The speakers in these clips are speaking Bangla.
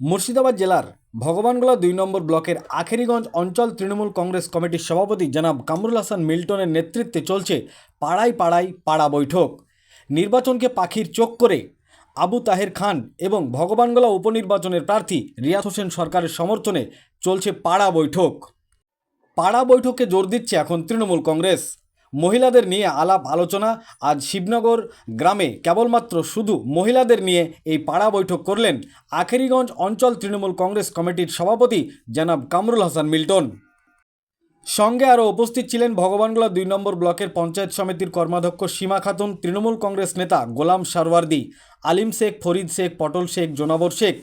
মুর্শিদাবাদ জেলার ভগবানগোলা দুই নম্বর ব্লকের আখেরিগঞ্জ অঞ্চল তৃণমূল কংগ্রেস কমিটির সভাপতি জনাব কামরুল হাসান মিল্টনের নেতৃত্বে চলছে পাড়ায় পাড়ায় পাড়া বৈঠক। নির্বাচনকে পাখির চোখ করে আবু তাহের খান এবং ভগবানগোলা উপনির্বাচনের প্রার্থী রিয়াদ হোসেন সরকারের সমর্থনে চলছে পাড়া বৈঠক। পাড়া বৈঠকে জোর দিচ্ছে এখন তৃণমূল কংগ্রেস। মহিলাদের নিয়ে আলাপ আলোচনা আজ শিবনগর গ্রামে কেবলমাত্র শুধু মহিলাদের নিয়ে এই পাড়া বৈঠক করলেন আখেরিগঞ্জ অঞ্চল তৃণমূল কংগ্রেস কমিটির সভাপতি জনাব কামরুল হাসান মিল্টন। সঙ্গে আরও উপস্থিত ছিলেন ভগবানগোলা দুই নম্বর ব্লকের পঞ্চায়েত সমিতির কর্মাধ্যক্ষ সীমা খাতুন, তৃণমূল কংগ্রেস নেতা গোলাম সারওয়ার্দি, আলিম শেখ, ফরিদ শেখ, পটল শেখ, জোনাবর শেখ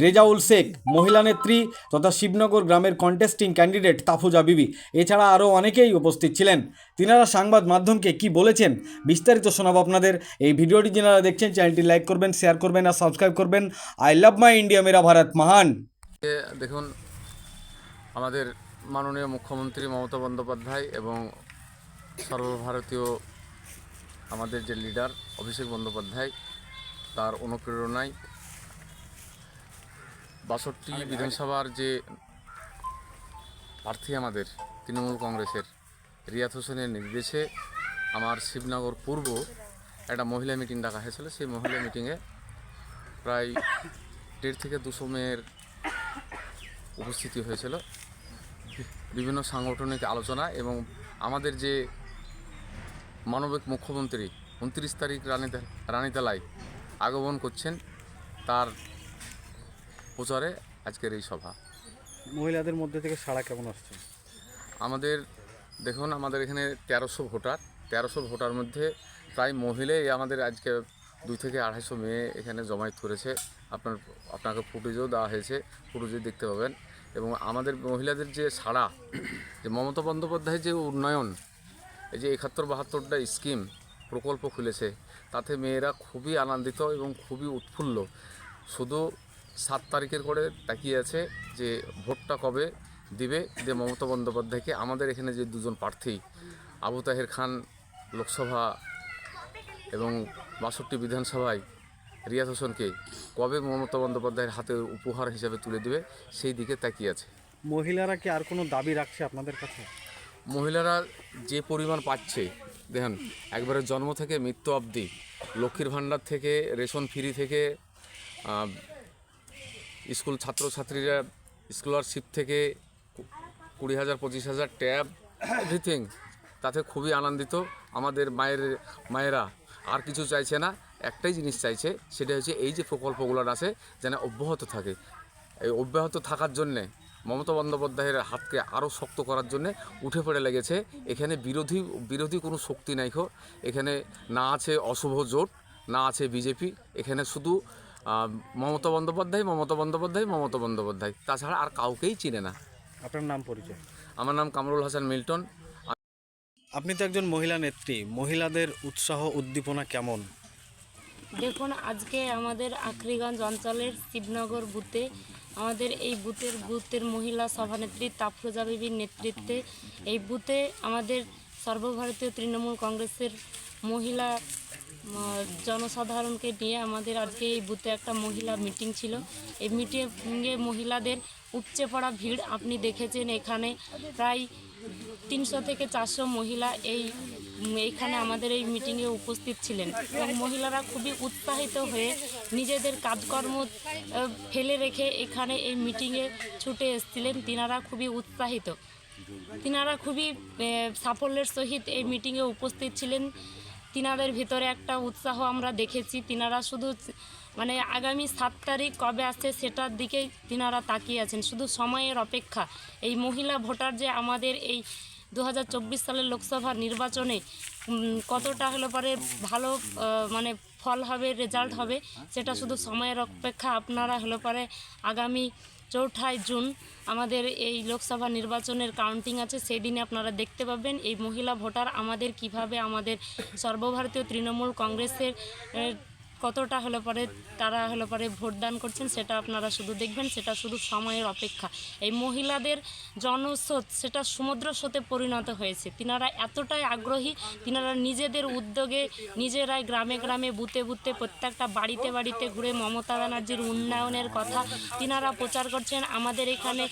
রেজাউল শেখ, মহিলা নেত্রী তথা শিবনগর গ্রামের কন্টেস্টিং ক্যান্ডিডেট তাফুজা বিবি। এছাড়া আরও অনেকেই উপস্থিত ছিলেন। তিনারা সংবাদ মাধ্যমকে কি বলেছেন বিস্তারিত শোনাবো আপনাদের। এই ভিডিওটি যারা দেখছেন, চ্যানেলটি লাইক করবেন শেয়ার করবেন আর সাবস্ক্রাইব করবেন। আই লাভ মাই ইন্ডিয়া মেরা ভারত মহান দেখুন, আমাদের মাননীয় মুখ্যমন্ত্রী মমতা বন্দ্যোপাধ্যায় এবং সর্বভারতীয় আমাদের যে লিডার অভিষেক বন্দ্যোপাধ্যায়, তার অনুপ্রেরণায় বাষট্টি বিধানসভার যে প্রার্থী আমাদের তৃণমূল কংগ্রেসের রিয়াদ হোসেনের নির্দেশে আমার শিবনগর পূর্ব একটা মহিলা মিটিং ডাকা হয়েছিল। সেই মহিলা মিটিংয়ে প্রায় দেড় থেকে দুশো মেয়ের উপস্থিতি হয়েছিল। বিভিন্ন সাংগঠনিক আলোচনা এবং আমাদের যে মানবিক মুখ্যমন্ত্রী উনত্রিশ তারিখ রানীতে রানীতলায় আগমন করছেন তার প্রচারে আজকের এই সভা। মহিলাদের মধ্যে থেকে সাড়া কেমন আসছে? আমাদের দেখুন আমাদের এখানে তেরোশো ভোটার। তেরোশো ভোটার মধ্যে প্রায় মহিলাই আমাদের আজকে দুই থেকে আড়াইশো মেয়ে এখানে জমায়েত করেছে। আপনার আপনাকে ফুটেজও দেওয়া হয়েছে ফুটেজে দেখতে পাবেন। এবং আমাদের মহিলাদের যে সাড়া যে মমতা বন্দ্যোপাধ্যায়ের যে উন্নয়ন এই যে একাত্তর বাহাত্তরটা স্কিম প্রকল্প খুলেছে তাতে মেয়েরা খুবই আনন্দিত এবং খুবই উৎফুল্ল। শুধু সাত তারিখের করে তাকিয়ে আছে যে ভোটটা কবে দিবে যে মমতা বন্দ্যোপাধ্যায়কে। আমাদের এখানে যে দুজন প্রার্থী আবু তাহের খান লোকসভা এবং বাষট্টি বিধানসভায় রিয়াজ হোসেনকে কবে মমতা বন্দ্যোপাধ্যায়ের হাতে উপহার হিসাবে তুলে দেবে সেই দিকে তাকিয়ে আছে। মহিলারা কি আর কোনো দাবি রাখছে আপনাদের কাছে? মহিলারা যে পরিমাণ পাচ্ছে দেখুন একবারে জন্ম থেকে মৃত্যু অবধি লক্ষ্মীর ভাণ্ডার থেকে রেশন ফ্রি থেকে স্কুল ছাত্রছাত্রীরা স্কলারশিপ থেকে কুড়ি হাজার, পঁচিশ হাজার, ট্যাব এভরিথিং তাতে খুবই আনন্দিত। আমাদের মায়ের, মায়েরা আর কিছু চাইছে না, একটাই জিনিস চাইছে সেটা হচ্ছে এই যে প্রকল্পগুলো আছে, যেন অব্যাহত থাকে। এই অব্যাহত থাকার জন্যে মমতা বন্দ্যোপাধ্যায়ের হাতকে আরও শক্ত করার জন্যে উঠে পড়ে লেগেছে। এখানে বিরোধী বিরোধী কোনো শক্তি নাই এখানে না আছে অশুভ জোট, না আছে বিজেপি। এখানে শুধু মমতা বন্দ্যোপাধ্যায় মমতা বন্দ্যোপাধ্যায় মমতা বন্দ্যোপাধ্যায়। তাছাড়া আর কাউকেই চিনে না। আপনার নাম পরিচয়? আমার নাম কামরুল হাসান মিল্টন। আপনি তো একজন মহিলা নেত্রী। মহিলাদের উৎসাহ উদ্দীপনা কেমন? দেখুন আজকে আমাদের আখরিগঞ্জ অঞ্চলের শিবনগর বুথে আমাদের এই বুথের বুথের মহিলা সভানেত্রী তাফরোজা বিবির নেতৃত্বে এই বুথে আমাদের সর্বভারতীয় তৃণমূল কংগ্রেসের মহিলা জনসাধারণকে নিয়ে আমাদের আজকে এই বুথে একটা মহিলা মিটিং ছিল। এই মিটিংয়ে মহিলাদের উপচে পড়া ভিড় আপনি দেখেছেন এখানে। প্রায় তিনশো থেকে চারশো মহিলা এই এইখানে আমাদের এই মিটিংয়ে উপস্থিত ছিলেন। এবং মহিলারা খুবই উৎসাহিত হয়ে নিজেদের কাজকর্ম ফেলে রেখে এখানে এই মিটিংয়ে ছুটে এসেছিলেন। তিনারা খুবই উৎসাহিত। তিনারা খুবই সাফল্যের সহিত এই মিটিংয়ে উপস্থিত ছিলেন। তিনাদের ভিতরে একটা উৎসাহ আমরা দেখেছি। তিনারা শুধু মানে আগামী সাত তারিখ কবে আসছে সেটার দিকেই তিনারা তাকিয়ে আছেন। শুধু সময়ের অপেক্ষা। এই মহিলা ভোটার যে আমাদের এই দু হাজার চব্বিশ সালের লোকসভা নির্বাচনে কতটা হলে পরে ভালো মানে ফল হবে, রেজাল্ট হবে, সেটা শুধু সময়ের অপেক্ষা আপনারা হলে পরে আগামী চৌঠাই জুন আমাদের এই লোকসভা নির্বাচনের কাউন্টিং আছে সেই দিনে আপনারা দেখতে পাবেন এই মহিলা ভোটার আমাদের কীভাবে আমাদের সর্বভারতীয় তৃণমূল কংগ্রেসের কতটা হলে পরে তারা হলে পরে ভোটদান করছেন সেটা আপনারা শুধু দেখবেন, সেটা শুধু সময়ের অপেক্ষা। এই মহিলাদের জনস্রোত, সেটা সমুদ্র স্রোতে পরিণত হয়েছে। তিনারা এতটাই আগ্রহী, তিনারা নিজেদের উদ্যোগে নিজেরাই গ্রামে গ্রামে বুতে বুতে প্রত্যেকটা বাড়িতে বাড়িতে ঘুরে মমতা ব্যানার্জির উন্নয়নের কথা তিনারা প্রচার করছেন। আমাদের এখানে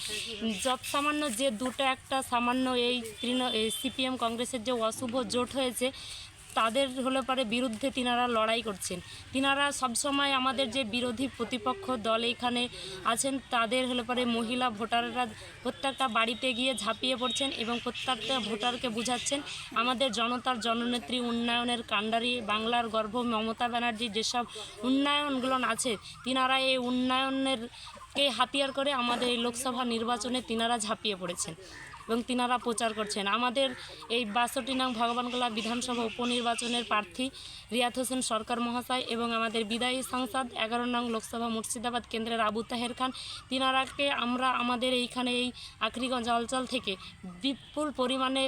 যত সামান্য যে দুটো একটা, সামান্য এই তৃণ সিপিএম কংগ্রেসের যে অশুভ জোট হয়েছে তাদের হলে পরে বিরুদ্ধে তিনারা লড়াই করছেন। তিনারা সবসময় আমাদের যে বিরোধী প্রতিপক্ষ দল এখানে আছেন, তাদের হলে পরে মহিলা ভোটাররা প্রত্যেকটা বাড়িতে গিয়ে ঝাঁপিয়ে পড়ছেন এবং প্রত্যেকটা ভোটারকে বুঝাচ্ছেন। আমাদের জনতার জননেত্রী উন্নয়নের কাণ্ডারি, বাংলার গর্ভ মমতা ব্যানার্জি যেসব উন্নয়নগুলো আছে, তিনারা এই উন্নয়নের কে হাতিয়ার করে আমাদের এই লোকসভা নির্বাচনে তিনারা ঝাঁপিয়ে পড়েছেন। এবং তিনারা প্রচার করছেন। আমাদের এই বাষট্টি নং ভগবানগোলা বিধানসভা উপনির্বাচনের প্রার্থী রিয়াদ হোসেন সরকার মহাশয় এবং আমাদের বিদায়ী সাংসদ এগারো নং লোকসভা মুর্শিদাবাদ কেন্দ্রের আবু তাহের খান। তিনারাকে আমরা আমাদের এইখানে এই আখরিগঞ্জ অঞ্চল থেকে বিপুল পরিমাণে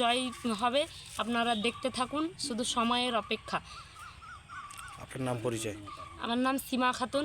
জয় হবে। আপনারা দেখতে থাকুন শুধু সময়ের অপেক্ষা। আপনার নাম পরিচয়? আমার নাম সীমা খাতুন।